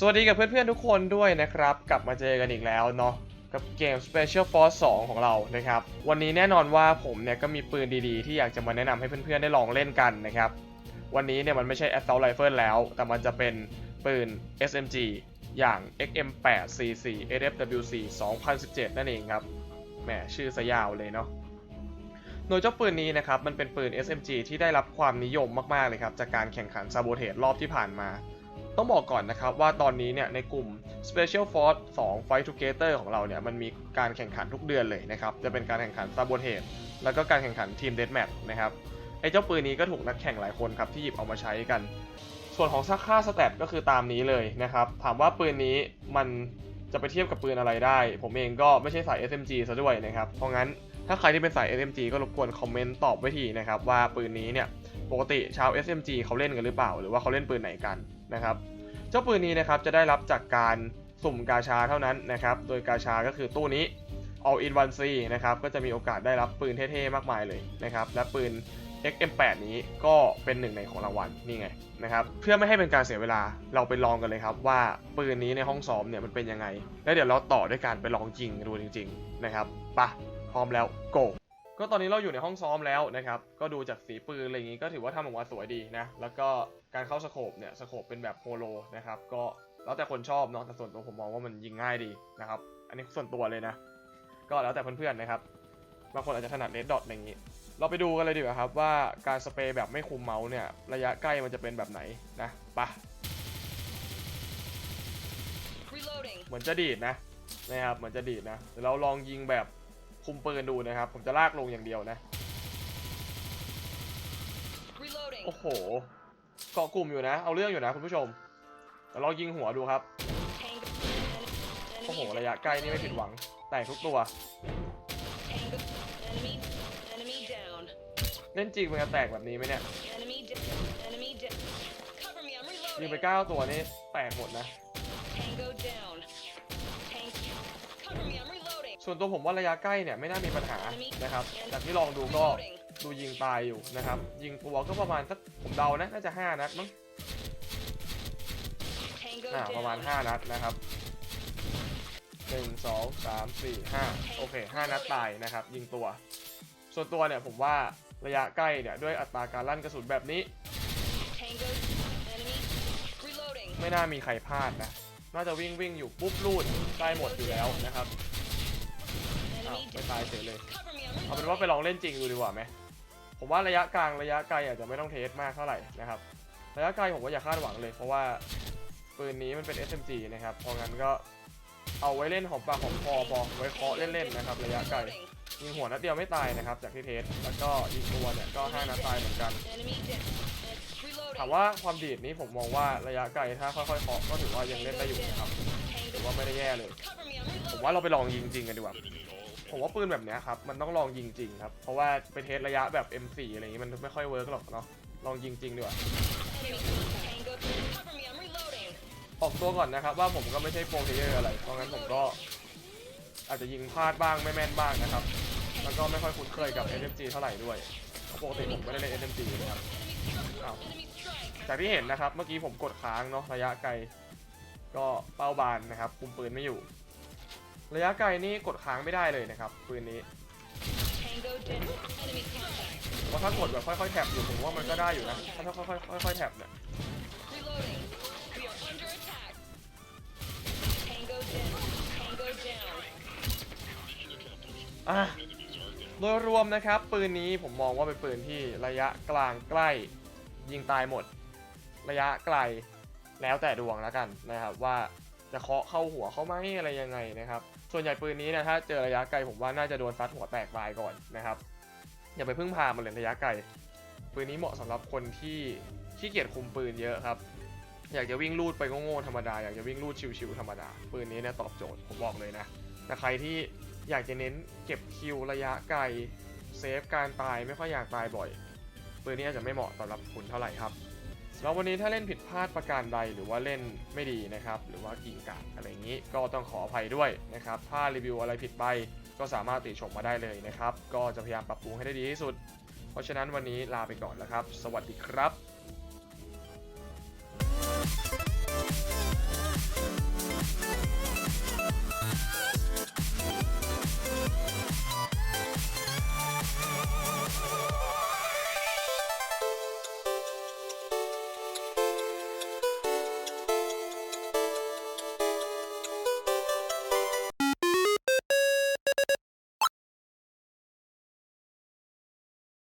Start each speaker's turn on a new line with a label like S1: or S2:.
S1: สวัสดีกับเพื่อนๆทุกคนด้วยนะครับ กลับมาเจอกันอีกแล้วเนาะกับเกม Special Force 2 ของเรานะครับ วันนี้แน่นอนว่าผมเนี่ยก็มีปืนดีๆ ที่อยากจะมาแนะนำให้เพื่อนๆได้ลองเล่นกันนะครับ วันนี้เนี่ยมันไม่ใช่ Assault Rifle แล้ว แต่มันจะเป็นปืน SMG อย่าง XM8CC SFWC 2017 นั่นเองครับแหมชื่อสยาวเลยเนาะ โดยเจ้าปืนนี้นะครับมันเป็นปืน SMG ที่ได้รับความนิยมมากๆเลยครับจากการแข่งขันซาโบเท e รอบที่ผ่านมา ต้องบอกก่อนนะครับว่าตอนนี้เนี่ยในกลุ่ม Special Force 2 Fight Together ของเราเนี่ยมันมีการแข่งขันทุกเดือนเลยนะครับจะเป็นการแข่งขัน Sabotage แล้วก็การแข่งขัน Team Deathmatch นะครับไอ้เจ้าปืนนี้ก็ถูกนักแข่งหลายคนครับที่หยิบเอามาใช้กัน ส่วนของซักค่าสเตตก็คือตามนี้เลยนะครับถามว่าปืนนี้มันจะไปเทียบกับปืนอะไรได้ ผมเองก็ไม่ใช่สาย SMG ซะด้วยนะครับเพราะงั้น ถ้าใครที่เป็นสาย SMG ก็รบกวนคอมเมนต์ตอบไว้ทีนะครับว่าปืนนี้เนี่ยปกติชาว SMG เขาเล่นกันหรือเปล่า หรือว่าเขาเล่นปืนไหนกันนะครับเจ้าปืนนี้นะครับจะได้รับจากการสุ่มกาชาเท่านั้นนะครับโดยกาชาก็คือตู้นี้ all in one C นะครับก็จะมีโอกาสได้รับปืนเท่ๆมากมายเลยนะครับและปืน XM8 นี้ก็เป็นหนึ่งในของรางวัลนี่ไงนะครับเพื่อไม่ให้เป็นการเสียเวลาเราไปลองกันเลยครับว่าปืนนี้ในห้องซ้อมเนี่ยมันเป็นยังไง แล้วเดี๋ยวเราต่อด้วยการไปลองจริงดูจริง ๆ นะครับไปะ พร้อมแล้ว go ก็ตอนนี้เราอยู่ในห้องซ้อมแล้วนะครับ ก็ดูจากสีปืนอะไรอย่างงี้ก็ถือว่าทำออกมาสวยดีนะ แล้วก็การเข้าสโคปเนี่ย สโคปเป็นแบบโฮโลนะครับ ก็แล้วแต่คนชอบเนาะ แต่ส่วนตัวผมมองว่ามันยิงง่ายดีนะครับ อันนี้ส่วนตัวเลยนะ ก็แล้วแต่เพื่อนๆนะครับ บางคนอาจจะถนัดเลดดอทอะไรอย่างงี้ เราไปดูกันเลยดีกว่าครับว่าการสเปรย์แบบไม่คุมเมาส์เนี่ย ระยะใกล้มันจะเป็นแบบไหนนะไปะ
S2: Reloading.
S1: เหมือนจะดีดนะนะครับ เหมือนจะดีดนะ เดี๋ยวเราลองยิงแบบ คุมปืนดูนะครับ ผมจะลากลงอย่างเดียวนะ
S2: Reloading.
S1: โอ้โห เกาะกลุ่มอยู่นะ เอาเรื่องอยู่นะคุณผู้ชมแต่ลองยิงหัวดูครับ
S2: Tango.
S1: โอ้โห ระยะใกล้นี่ไม่ผิดหวัง แตกทุกตัว
S2: Tango. Enemy. Enemy down.
S1: เล่นจริงมันจะแตกแบบนี้ไหมเนี่ย
S2: Enemy down. Enemy down. Cover me. I'm
S1: ยิงไป
S2: reloading.
S1: 9ตัวนี่แตกหมดนะ ส่วนตัวผมว่าระยะใกล้เนี่ยไม่น่ามีปัญหานะครับจากที่ลองดูก็ดูยิงตายอยู่นะครับ ยิงตัวก็ประมาณสักผมเดานะน่าจะ 5 นัดมั้งประมาณ 5 นัดนะครับ1 2 3 4 5โอเค5นัดตายนะครับ ยิงตัว ส่วนตัวเนี่ยผมว่าระยะใกล้เนี่ยด้วยอัตราการลั่นกระสุนแบบนี้ ไม่น่ามีใครพลาดนะ น่าจะวิ่งวิ่งอยู่ปุ๊บลูดได้หมดอยู่แล้วนะครับ อ้าว
S2: Enemy
S1: ไม่
S2: down.
S1: ตายเฉยเลย
S2: Cover me. I'm
S1: เอาเป็นว่าไป
S2: reloading.
S1: ลองเล่นจริงดูดีกว่าไหม ผมว่าระยะกลางระยะไกลอาจจะไม่ต้องเทสมากเท่าไหร่นะครับ ระยะไกลผมว่าอย่าคาดหวังเลยเพราะว่าปืนนี้มันเป็น SMG นะครับ เพราะงั้นก็เอาไว้เล่นหอมปากหอมคอพอไว้เคาะเล่นๆนะครับ ระยะไกล
S2: Reloading.
S1: ยิงหัวนัดเดียวไม่ตายนะครับ จากที่เทส แล้วก็ยิงตัวเนี่ยก็5นัดตายเหมือนกัน
S2: Enemy down. Reloading.
S1: ถามว่าความดีดนี้ผมมองว่าระยะไกลถ้าค่อยๆเคาะก็ถือว่ายังเล่นได้อยู่นะครับถือว่าไม่ได้แย่เลย
S2: Cover me. I'm
S1: ผม
S2: reloading.
S1: ว่าเราไปลองยิงจริงกันดีกว่า ผมว่าปืนแบบเนี้ยครับ มันต้องลองยิงจริงครับ เพราะว่าไปเทสระยะแบบ M4 อะไรอย่างงี้มันไม่ค่อยเวิร์กหรอกเนาะ ลองยิงจริงดีกว่า ออกตัวก่อนนะครับ ว่าผมก็ไม่ใช่โปรเพลเยอร์อะไร เพราะงั้นผมก็อาจจะยิงพลาดบ้างไม่แม่นบ้างนะครับ แล้วก็ไม่ค่อยคุ้นเคยกับ SMG เท่าไหร่ด้วยเพราะปกติผมไม่ได้เล่น SMG นะครับจากที่เห็นนะครับ เมื่อกี้ผมกดค้างเนาะระยะไกล ก็เป้าบานนะครับคุมปืนไม่อยู่ ระยะไกลนี่กดค้างไม่ได้เลยนะครับปืนนี้เพราะถ้ากดแบบค่อยๆแท็บอยู่ผมว่ามันก็ได้อยู่นะถ้าถ้าค่อยๆค่อยๆแท็บเนี่ย
S2: Reloading. We are under attack. Tango down. Tango down.
S1: อะโดยรวมนะครับปืนนี้ผมมองว่าเป็นปืนที่ระยะกลางใกล้ยิงตายหมด ระยะไกลแล้วแต่ดวงแล้วกันนะครับ ว่าจะเคาะเข้าหัวเข้าไหมอะไรยังไงนะครับ ส่วนใหญ่ปืนนี้นะถ้าเจอระยะไกลผมว่าน่าจะโดนซัดหัวแตกตายก่อนนะครับ อย่าไปพึ่งพามันเลยระยะไกล ปืนนี้เหมาะสำหรับคนที่ขี้เกียจคุมปืนเยอะครับ อยากจะวิ่งลูดไปโง่ๆธรรมดาอยากจะวิ่งลูดชิวๆธรรมดา ปืนนี้เนี่ยตอบโจทย์ผมบอกเลยนะแต่ใครที่อยากจะเน้นเก็บคิวระยะไกลเซฟการตายไม่ค่อยอยากตายบ่อยปืนนี้อาจจะไม่เหมาะสำหรับคุณเท่าไหร่ครับ สำหรับวันนี้ถ้าเล่นผิดพลาดประการใดหรือว่าเล่นไม่ดีนะครับ หรือว่ากิ่งกาดอะไรอย่างนี้ก็ต้องขออภัยด้วยนะครับ ถ้ารีวิวอะไรผิดไปก็สามารถติชมมาได้เลยนะครับ ก็จะพยายามปรับปรุงให้ได้ดีที่สุด เพราะฉะนั้นวันนี้ลาไปก่อนแล้วครับ สวัสดีครับ